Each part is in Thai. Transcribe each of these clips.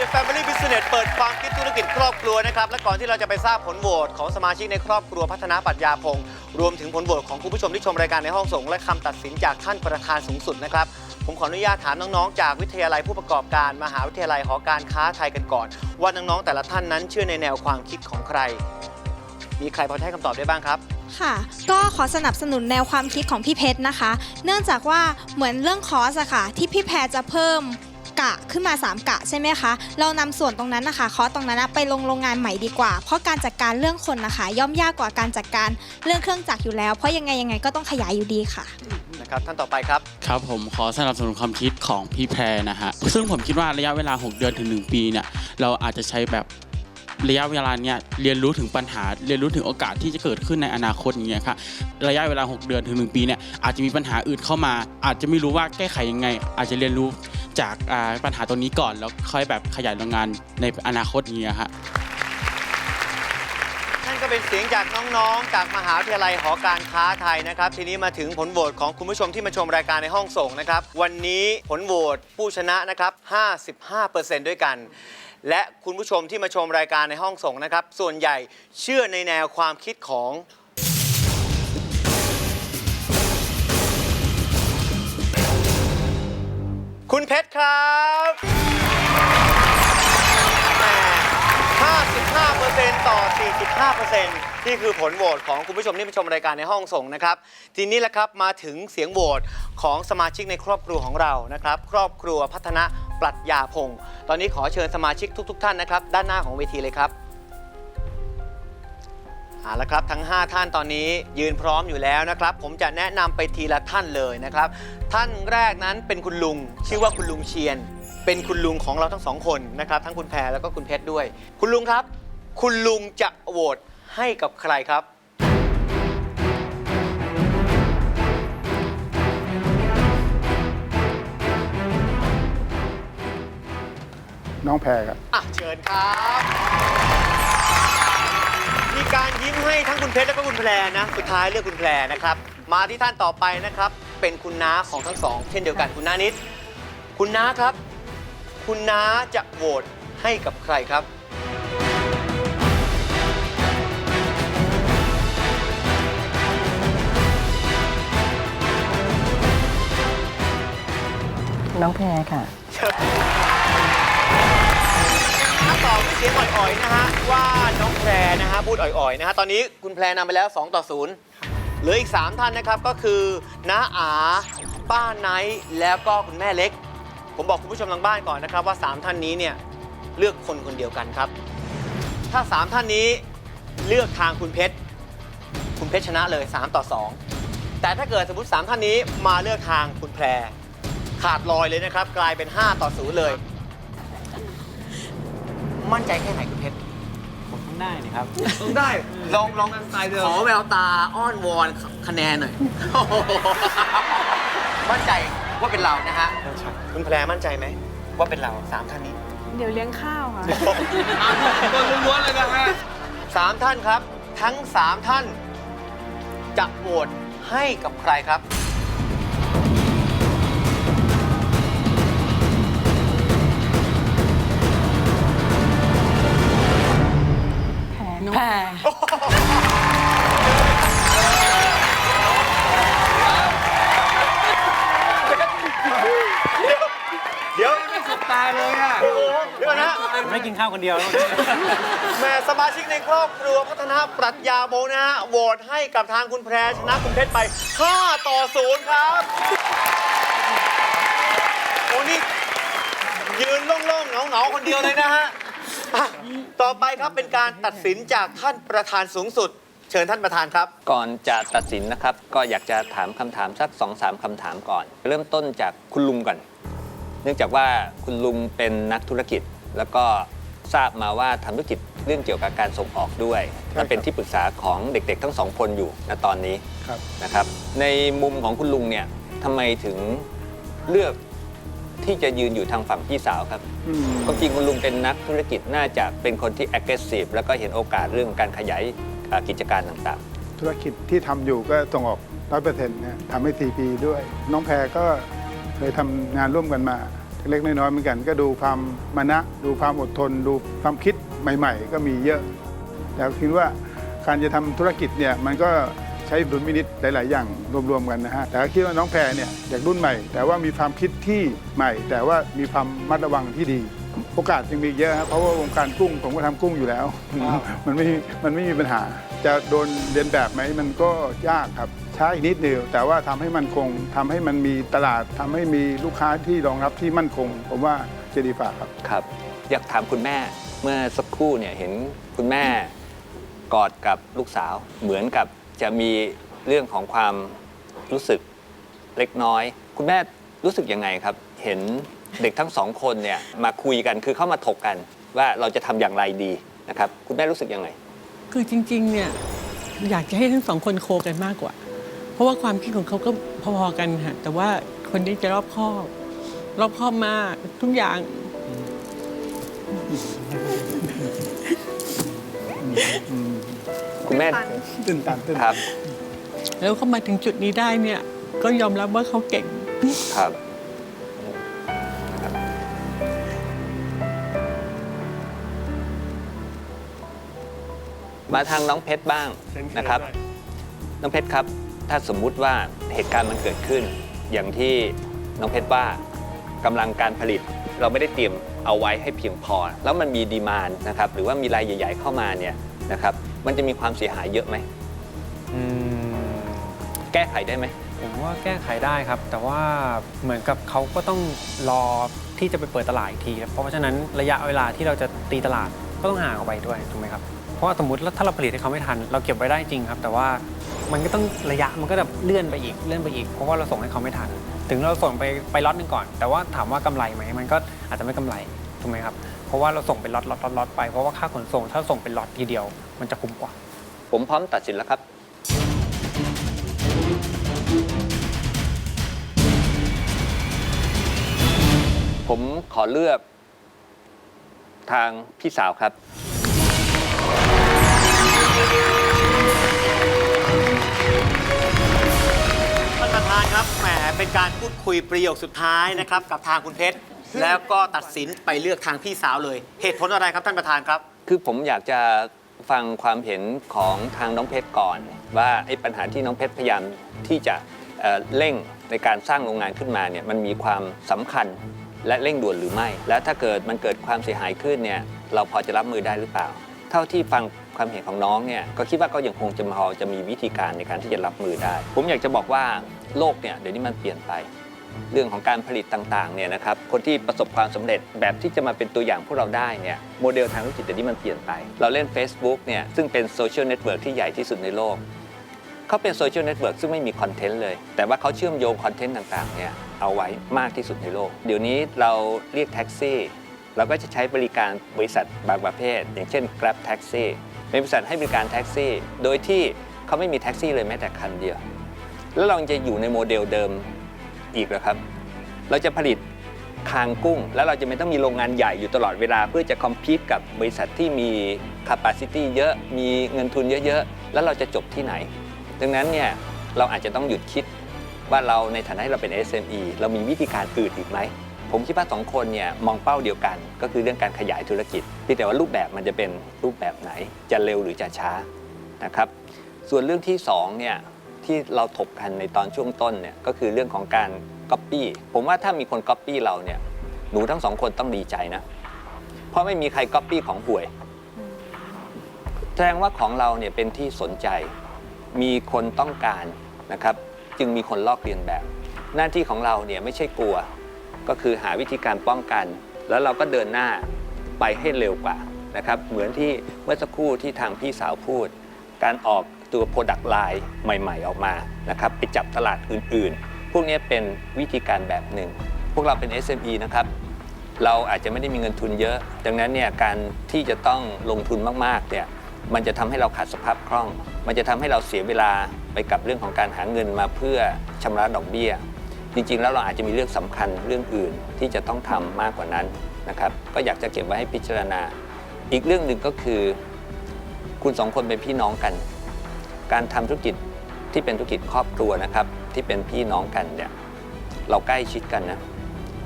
The Family Business เปิดความคิดธุรกิจครอบครัวนะครับ และก่อนที่เราจะไปทราบผลโหวตของสมาชิกในครอบครัวพัฒนาปรัชญาพงศ์รวมถึงผลโหวตของคุณผู้ชมที่ชมรายการในห้องส่ง และคำตัดสินจากท่านประธานสูงสุดนะครับ ผมขออนุญาตถามน้องๆ จากวิทยาลัยผู้ประกอบการ มหาวิทยาลัยหอการค้าไทยกันก่อน ว่าน้องๆแต่ละท่านนั้นเชื่อในแนวความคิดของใคร มีใครพอให้คำตอบได้บ้างครับ ค่ะ ก็ขอสนับสนุนแนวความคิดของพี่เพชรนะคะ เนื่องจากว่าเหมือนเรื่องคอร์สอะค่ะ ที่พี่แพรจะเพิ่ม กะขึ้นมา 3 กะใช่ไหมคะ เรานำส่วนตรงนั้นนะคะคอร์สตรงนั้นนะไปลงโรงงานใหม่ดีกว่า เพราะการจัดการเรื่องคนนะคะ ย่อมยากกว่าการจัดการเรื่องเครื่องจักรอยู่แล้ว เพราะยังไงยังไงก็ต้องขยายอยู่ดีค่ะ นะครับท่านต่อไปครับ ครับผมขอสนับสนุนความคิดของพี่แพรนะฮะซึ่งผมคิดว่าระยะเวลา 6 เดือนถึง 1 ปีเนี่ยเราอาจจะใช้แบบระยะเวลาเนี่ยเรียนรู้ถึงปัญหา เรียนรู้ถึงโอกาสที่จะเกิดขึ้นในอนาคตอย่างเงี้ยครับระยะเวลา 6 เดือนถึง 1 ปีเนี่ยอาจจะมีปัญหาอื่นเข้ามา อาจจะไม่รู้ว่าแก้ไขยังไง อาจจะเรียนรู้ จากปัญหาตรงนี้ก่อน แล้วค่อยแบบขยายโรงงานในอนาคตอย่างเงี้ยฮะนั่นก็เป็นเสียงจากน้องๆ จากมหาวิทยาลัยหอการค้าไทยนะครับ ทีนี้มาถึงผลโหวตของคุณผู้ชมที่มาชมรายการในห้องส่งนะครับ วันนี้ผลโหวตผู้ชนะนะครับ 55%ด้วยกันและคุณผู้ชมที่มาชมรายการในห้องส่งนะครับ ส่วนใหญ่เชื่อในแนวความคิดของ คุณเพชรครับ55%ต่อ 45%นี่คือผลโหวตของคุณผู้ชมที่มาชมรายการในห้องส่งนะครับ ทีนี้แหละครับมาถึงเสียงโหวตของสมาชิกในครอบครัวของเรานะครับ ครอบครัวพัฒนาปรัชญาพงศ์ตอนนี้ขอเชิญสมาชิกทุก ๆ ท่านนะครับ ด้านหน้าของเวทีเลยครับ เอาละครับทั้ง 5 ท่านตอนนี้ยืนพร้อมอยู่แล้วนะครับ ผมจะแนะนำไปทีละท่านเลยนะครับ ท่านแรกนั้นเป็นคุณลุง ชื่อว่าคุณลุงเชียน เป็นคุณลุงของเราทั้งสองคนนะครับทั้งคุณแพรแล้วก็คุณเพชรด้วย คุณลุงครับ คุณลุงจะโหวตให้กับใครครับ น้องแพรครับ อะเชิญครับมีการ ยิ้มให้ทั้งคุณเพชรแล้วก็คุณแพรนะ สุดท้ายเลือกคุณแพรนะครับ มาที่ท่านต่อไปนะครับ เป็นคุณน้าของทั้งสอง เช่นเดียวกันคุณน้านิด คุณน้าครับ คุณน้าจะโหวตให้กับใครครับ น้องแพรค่ะ ถ้าตอบด้วยเสียงอ่อยๆนะฮะว่าน้องแพรนะฮะพูดอ่อยๆนะฮะตอนนี้คุณแพรนำไปแล้ว 2 ต่อ0เหลืออีก 3 ท่านนะครับก็คือน้าอาป้าไนท์แล้วก็คุณแม่เล็ก ผมบอกคุณผู้ชมทางบ้านก่อนนะครับว่า 3 ท่านนี้เนี่ยเลือกคนคนเดียวกันครับ ถ้า 3 ท่านนี้เลือกทางคุณเพชรคุณเพชรชนะเลย 3 ต่อ 2 แต่ถ้าเกิดสมมติ 3 ท่านนี้มาเลือกทางคุณแพรขาดลอยเลยนะครับ กลายเป็น 5 ต่อ 0 เลย มั่นใจแค่ไหนคุณเพชรผมต้องได้นะครับ ต้องได้ ลองลองขอแววตาอ้อนวอนคะแนนหน่อย มั่นใจว่าเป็นเรานะฮะ คุณแพรมั่นใจไหมว่าเป็นเราสามท่านนี้เดี๋ยวเลี้ยงข้าวค่ะล้วนๆเลยนะฮะสามท่านครับ ทั้งสามท่านจะโหวตให้กับใครครับ เลยอะโอ้โหเดี๋ยวก่อนนะไม่กินข้าวคนเดียวแหม่สมาชิกในครอบครัวพัฒนาปรัชญาโบนะฮะโหวตให้กับทางคุณแพรชนะคุณเพชรไป 5 ต่อ 0 ครับ โอ้นี่ยืนโล่งๆเหงาๆคนเดียวเลยนะฮะอะต่อไปครับเป็นการตัดสินจากท่านประธานสูงสุด เชิญท่านประธานครับ ก่อนจะตัดสินนะครับ ก็อยากจะถามคำถามสัก2อสามคำถามก่อน เริ่มต้นจากคุณลุงก่อน เนื่องจากว่าคุณลุงเป็นนักธุรกิจ แล้วก็ทราบมาว่าทำธุรกิจเรื่องเกี่ยวกับการส่งออกด้วยและเป็นที่ปรึกษาของเด็กๆ ทั้งสองคนอยู่ณตอนนี้ครับ นะครับ ในมุมของคุณลุงเนี่ยทำไมถึงเลือกที่จะยืนอยู่ทางฝั่งพี่สาวครับอืม ความจริงคุณลุงเป็นนักธุรกิจน่าจะเป็นคนที่ aggressive แล้วก็เห็นโอกาสเรื่องการขยายอ่ากิจการต่างๆธุรกิจที่ทำอยู่ก็ส่งออกร้อยเปอร์เซ็นต์นะทำให้ทีพีด้วย น้องแพรก็ เคยทำงานร่วมกันมาเล็กๆน้อยๆเหมือนกัน ก็ดูความมานะ ดูความอดทน ดูความคิดใหม่ ๆ ก็มีเยอะ แต่คิดว่าการจะทำธุรกิจเนี่ยมันก็ใช้ดุลพินิษหลาย ๆ อย่างรวม ๆ กันนะฮะ แต่ก็คิดว่าน้องแพรเนี่ยเด็กรุ่นใหม่ แต่ว่ามีความคิดที่ใหม่ แต่ว่ามีความมัดระวังที่ดี โอกาสยังมีเยอะครับเพราะว่าวงการกุ้งผมก็ทำกุ้งอยู่แล้ว มันไม่มันไม่มีปัญหา จะโดนเรียนแบบไหมมันก็ยากครับ ช้าอีกนิดเดียว แต่ว่าทำให้มันคงทำให้มันมีตลาดทำให้มีลูกค้าที่รองรับที่มั่นคง ผมว่าจะดีฝ่าครับครับ อยากถามคุณแม่เมื่อสักครู่เนี่ยเห็นคุณแม่กอดกับลูกสาว เหมือนกับจะมีเรื่องของความรู้สึกเล็กน้อย คุณแม่รู้สึกยังไงครับ เห็นเด็กทั้งสองคนเนี่ยมาคุยกันคือเข้ามาถกกัน ว่าเราจะทำอย่างไรดีนะครับ คุณแม่รู้สึกยังไง คือจริงๆเนี่ยอยากจะให้ทั้งสองคนโคกันมากกว่าเพ ราะว่าความคิดของเขาก็พอๆกันค่ะแต่ว่าคนนี้จะรอบคอบ รอบคอบมากทุกอย่าง คุณแม่ตื่นตันตื่นครับแล้วเขามาถึงจุดนี้ได้เนี่ย ก็ยอมรับว่าเขาเก่งครับมาทางน้องเพชรบ้างนะครับ น้องเพชรครับ ถ้าสมมุติว่าเหตุการณ์มันเกิดขึ้น อย่างที่น้องเพชรว่ากำลังการผลิต เราไม่ได้เตรียมเอาไว้ให้เพียงพอ แล้วมันมีดีมานนะครับหรือว่ามีรายใหญ่ ๆ เข้ามาเนี่ยนะครับมันจะมีความเสียหายเยอะไหมอืมแก้ไขได้ไหมผมว่าแก้ไขได้ครับ แต่ว่าเหมือนกับเขาก็ต้องรอที่จะไปเปิดตลาดอีกทีครับเพราะฉะนั้นระยะเวลาที่เราจะตีตลาดก็ต้องห่างออกไปด้วยถูกไหมครับเพราะว่าสมมติถ้าเราผลิตให้เขาไม่ทัน เราเก็บไว้ได้จริงครับ แต่ว่า มันก็ต้องระยะมันก็แบบเลื่อนไปอีกเลื่อนไปอีกเพราะว่าเราส่งให้เขาไม่ทัน ถึงเราส่งไปไปล็อตหนึ่งก่อน แต่ว่าถามว่ากำไรไหมมันก็อาจจะไม่กำไรถูกไหมครับเพราะว่าเราส่งเป็นล็อตล็อตล็อตล็อตไปเพราะว่าค่าขนส่งถ้าส่งเป็นล็อตทีเดียว มันจะคุ้มกว่า ผมพร้อมตัดสินแล้วครับผมขอเลือกทางพี่สาวครับ เป็นการพูดคุยประโยคสุดท้ายนะครับกับทางคุณเพชร แล้วก็ตัดสินไปเลือกทางพี่สาวเลย เหตุผลอะไรครับท่านประธานครับ คือผมอยากจะฟังความเห็นของทางน้องเพชรก่อน ว่าไอ้ปัญหาที่น้องเพชรพยายามที่จะเอ่อเร่งในการสร้างโรงงานขึ้นมาเนี่ยมันมีความสำคัญและเร่งด่วนหรือไม่ และถ้าเกิดมันเกิดความเสียหายขึ้นเนี่ยเราพอจะรับมือได้หรือเปล่า เท่าที่ฟัง ความเห็นของน้องเนี่ยก็คิดว่าก็ยังคงจะพอจะมีวิธีการในการที่จะรับมือได้ ผมอยากจะบอกว่าโลกเนี่ยเดี๋ยวนี้มันเปลี่ยนไป เรื่องของการผลิตต่างๆเนี่ยนะครับคนที่ประสบความสำเร็จแบบที่จะมาเป็นตัวอย่างพวกเราได้เนี่ยโมเดลทางธุรกิจเดี๋ยวนี้มันเปลี่ยนไป เราเล่น Facebook เนี่ยซึ่งเป็นโซเชียลเน็ตเวิร์กที่ใหญ่ที่สุดในโลกเขาเป็นโซเชียลเน็ตเวิร์กซึ่งไม่มีคอนเทนต์เลย แต่ว่าเขาเชื่อมโยงคอนเทนต์ต่างๆเนี่ยเอาไว้มากที่สุดในโลก เดี๋ยวนี้เราเรียกแท็กซี่เราก็จะใช้บริการบริษัทบางประเภท อย่างเช่น Grab Taxi เป็นบริษัทให้บริการแท็กซี่ โดยที่เขาไม่มีแท็กซี่เลยแม้แต่คันเดียว แล้วเราจะอยู่ในโมเดลเดิมอีกหรอครับ เราจะผลิตคางกุ้ง แล้วเราจะไม่ต้องมีโรงงานใหญ่อยู่ตลอดเวลา เพื่อจะคอมพีตกับบริษัทที่มี capacity เยอะมีเงินทุนเยอะๆ แล้วเราจะจบที่ไหน ดังนั้นเนี่ยเราอาจจะต้องหยุดคิดว่าเราในฐานะที่เราเป็น SME เรามีวิธีการอื่นอีกไหม ผมคิดว่าสองคนเนี่ยมองเป้าเดียวกัน ก็คือเรื่องการขยายธุรกิจเพียงแต่ว่ารูปแบบมันจะเป็นรูปแบบไหนจะเร็วหรือจะช้านะครับ ส่วนเรื่องที่สองเนี่ยที่เราถกกันในตอนช่วงต้นเนี่ยก็คือเรื่องของการก๊อปปี้ผมว่าถ้ามีคนก๊อปปี้เราเนี่ยหนูทั้งสองคนต้องดีใจนะ เพราะไม่มีใครก๊อปปี้ของห่วย แสดงว่าของเราเนี่ยเป็นที่สนใจ มีคนต้องการนะครับ จึงมีคนลอกเลียนแบบ หน้าที่ของเราเนี่ยไม่ใช่กลัว ก็คือหาวิธีการป้องกัน แล้วเราก็เดินหน้าไปให้เร็วกว่านะครับเหมือนที่เมื่อสักครู่ที่ทางพี่สาวพูด การออกตัว Product Line ใหม่ ๆ ออกมานะครับไปจับตลาดอื่นๆ พวกนี้เป็นวิธีการแบบหนึ่ง พวกเราเป็น SME นะครับเราอาจจะไม่ได้มีเงินทุนเยอะ ดังนั้นเนี่ยการที่จะต้องลงทุนมากๆเนี่ยมันจะทำให้เราขาดสภาพคล่อง มันจะทำให้เราเสียเวลาไปกับเรื่องของการหาเงินมาเพื่อชำระดอกเบี้ย จริงๆ แล้วเราอาจจะมีเรื่องสำคัญเรื่องอื่นที่จะต้องทำมากกว่านั้นนะครับก็อยากจะเก็บไว้ให้พิจารณา อีกเรื่องหนึ่งก็คือ คุณสองคนเป็นพี่น้องกัน การทำธุรกิจที่เป็นธุรกิจครอบครัวนะครับ ที่เป็นพี่น้องกันเนี่ยเราใกล้ชิดกันนะ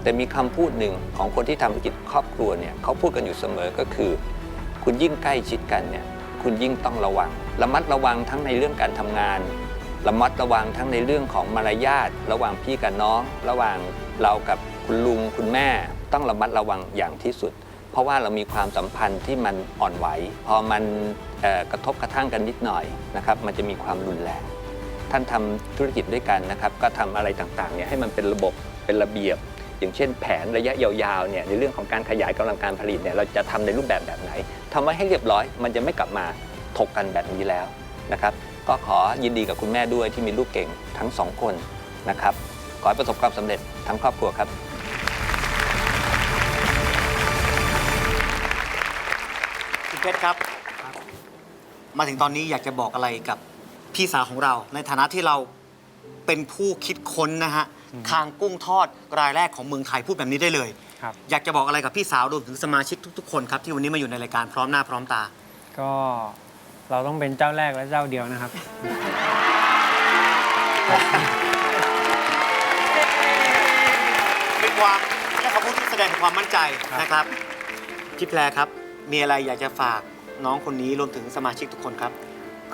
แต่มีคำพูดหนึ่งของคนที่ทำธุรกิจครอบครัวเนี่ยเขาพูดกันอยู่เสมอก็คือ คุณยิ่งใกล้ชิดกันเนี่ยคุณยิ่งต้องระวังระมัดระวังทั้งในเรื่องการทำงาน ระมัดระวังทั้งในเรื่องของมารยาทระหว่างพี่กับน้อง ระหว่างเรากับคุณลุงคุณแม่ ต้องระมัดระวังอย่างที่สุด เพราะว่าเรามีความสัมพันธ์ที่มันอ่อนไหว พอมันกระทบกระทั่งกันนิดหน่อยนะครับมันจะมีความรุนแรงท่านทำธุรกิจด้วยกันนะครับ ก็ทำอะไรต่างๆเนี่ยให้มันเป็นระบบเป็นระเบียบ อย่างเช่น แผนระยะยาวๆเนี่ยในเรื่องของการขยายกำลังการผลิตเนี่ยเราจะทำในรูปแบบแบบไหนทำไว้ให้เรียบร้อย มันจะไม่กลับมาถกกันแบบนี้แล้วนะครับ ก็ขอยินดีกับคุณแม่ด้วยที่มีลูกเก่งทั้งสองคนนะครับ ขอให้ประสบความสำเร็จทั้งครอบครัวครับ คุณเพชรครับ มาถึงตอนนี้อยากจะบอกอะไรกับพี่สาวของเรา ในฐานะที่เราเป็นผู้คิดค้นนะฮะคางกุ้งทอดรายแรกของเมืองไทยพูดแบบนี้ได้เลย ครับ อยากจะบอกอะไรกับพี่สาวรวมถึงสมาชิกทุก ๆ คนครับที่วันนี้มาอยู่ในรายการพร้อมหน้าพร้อมตา ก็ เราต้องเป็นเจ้าแรกและเจ้าเดียวนะครับ เป็นความแค่คำพูดที่แสดงถึงความมั่นใจครับ นะครับพี่แพรครับ มีอะไรอยากจะฝากน้องคนนี้รวมถึงสมาชิกทุกคนครับ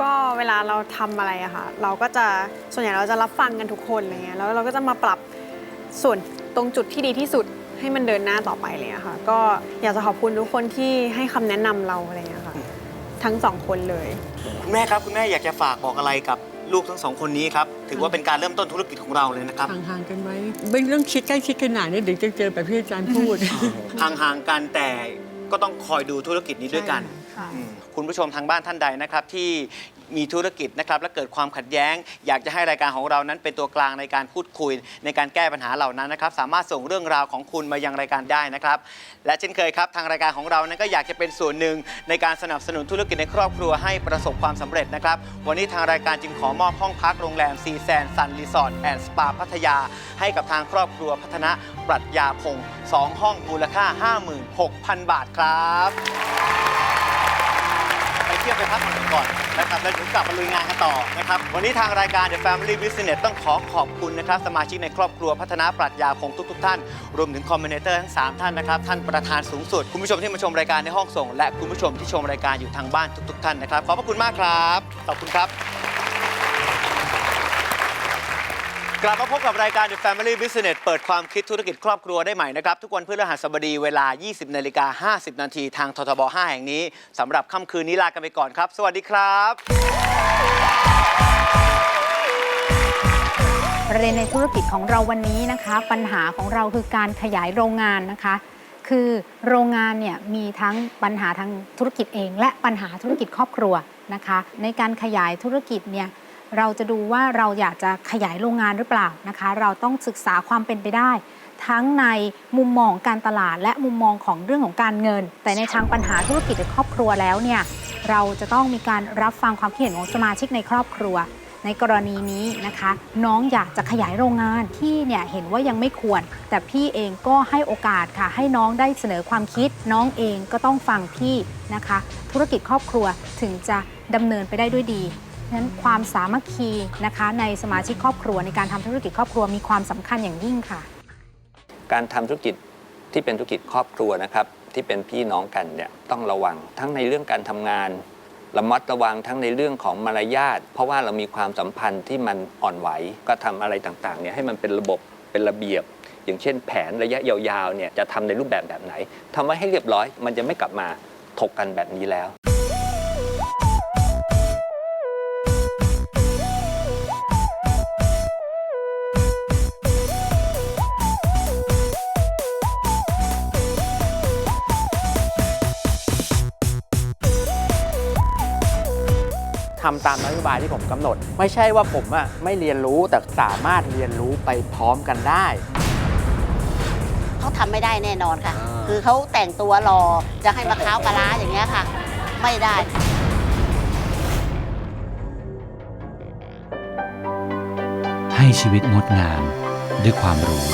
ก็เวลาเราทำอะไรอะค่ะ เราก็จะส่วนใหญ่เราจะรับฟังกันทุกคนอะไรเงี้ยแล้วเราก็จะมาปรับส่วนตรงจุดที่ดีที่สุดให้มันเดินหน้าต่อไปเลยอะค่ะ ก็อยากจะขอบคุณทุกคนที่ให้คำแนะนำเราอะไรเงี้ยค่ะ ทั้งสองคนเลย คุณแม่ครับคุณแม่อยากจะฝากบอกอะไรกับลูกทั้งสองคนนี้ครับ ถือว่าเป็นการเริ่มต้นธุรกิจของเราเลยนะครับ ห่างๆกันไว้ไม่เรื่องคิดใกล้ชิดขนาดนี้เดี๋ยวจะเจอแบบที่อาจารย์พูด ห่างๆกันแต่ก็ต้องคอยดูธุรกิจนี้ด้วยกันค่ะอืมคุณผู้ชมทางบ้านท่านใดนะครับที่ มีธุรกิจนะครับและเกิดความขัดแย้ง อยากจะให้รายการของเรานั้นเป็นตัวกลางในการพูดคุย ในการแก้ปัญหาเหล่านั้นนะครับสามารถส่งเรื่องราวของคุณมายังรายการได้นะครับ และเช่นเคยครับทางรายการของเรานั้นก็อยากจะเป็นส่วนหนึ่งในการสนับสนุนธุรกิจในครอบครัวให้ประสบความสำเร็จนะครับ วันนี้ทางรายการจึงขอมอบห้องพักโรงแรมซีแซนซันรีสอร์ทแอนด์สปาพัทยา ให้กับทางครอบครัวพัฒนะปรัชญาพงศ์สองห้องมูลค่า 56,000 บาทครับ ไปเที่ยวไปพักผ่อนกันก่อน นะครับแล้วเดี๋ยวกลับมาลุยงานกันต่อนะครับวันนี้ทางรายการ The Family Business ต้องขอขอบคุณนะครับสมาชิกในครอบครัวพัฒนาปรัชญาคงทุก ๆ ท่าน รวมถึงคอมเมนเตอร์ทั้ง 3 ท่านนะครับท่านประธานสูงสุด คุณผู้ชมที่มาชมรายการในห้องส่ง และคุณผู้ชมที่ชมรายการอยู่ทางบ้านทุก ๆ ท่านนะครับขอบพระคุณมากครับขอบคุณครับ กลับมาพบกับรายการ The Family Business เปิดความคิดธุรกิจครอบครัวได้ใหม่นะครับ ทุกวันพฤหัสบดีเวลา 20นาฬิกา50 นาทีทางททบ 5 แห่งนี้สำหรับค่ำคืนนี้ลากันไปก่อนครับ สวัสดีครับ ประเด็นในธุรกิจของเราวันนี้นะคะ ปัญหาของเราคือการขยายโรงงานนะคะ คือโรงงานเนี่ยมีทั้งปัญหาทางธุรกิจเอง และปัญหาธุรกิจครอบครัวนะคะ ในการขยายธุรกิจเนี่ย เราจะดูว่าเราอยากจะขยายโรงงานหรือเปล่านะคะ เราต้องศึกษาความเป็นไปได้ ทั้งในมุมมองการตลาด และมุมมองของเรื่องของการเงิน แต่ในทางปัญหาธุรกิจในครอบครัวแล้วเนี่ยเราจะต้องมีการรับฟังความคิดเห็นของสมาชิกในครอบครัว ในกรณีนี้นะคะ น้องอยากจะขยายโรงงานพี่เนี่ยเห็นว่ายังไม่ควร แต่พี่เองก็ให้โอกาสค่ะ ให้น้องได้เสนอความคิด น้องเองก็ต้องฟังพี่นะคะ ธุรกิจครอบครัวถึงจะดำเนินไปได้ด้วยดี ฉะนั้นความสามัคคีนะคะในสมาชิกครอบครัวในการทำธุรกิจครอบครัวมีความสำคัญอย่างยิ่งค่ะ การทำธุรกิจที่เป็นธุรกิจครอบครัวนะครับ ที่เป็นพี่น้องกันเนี่ยต้องระวังทั้งในเรื่องการทำงานระมัดระวังทั้งในเรื่องของมารยาทเพราะว่าเรามีความสัมพันธ์ที่มันอ่อนไหวก็ทำอะไรต่างๆเนี่ยให้มันเป็นระบบเป็นระเบียบ อย่างเช่น แผนระยะยาวๆเนี่ยจะทำในรูปแบบแบบไหนทำไว้ให้เรียบร้อย มันจะไม่กลับมาถกกันแบบนี้แล้ว ทำตามนโยบายที่ผมกำหนด ไม่ใช่ว่าผมอะไม่เรียนรู้แต่สามารถเรียนรู้ไปพร้อมกันได้ เขาทำไม่ได้แน่นอนค่ะ คือเขาแต่งตัวรอจะให้มะพร้าวปลาร้าอย่างเงี้ยค่ะ ไม่ได้ให้ชีวิตงดงามด้วยความรู้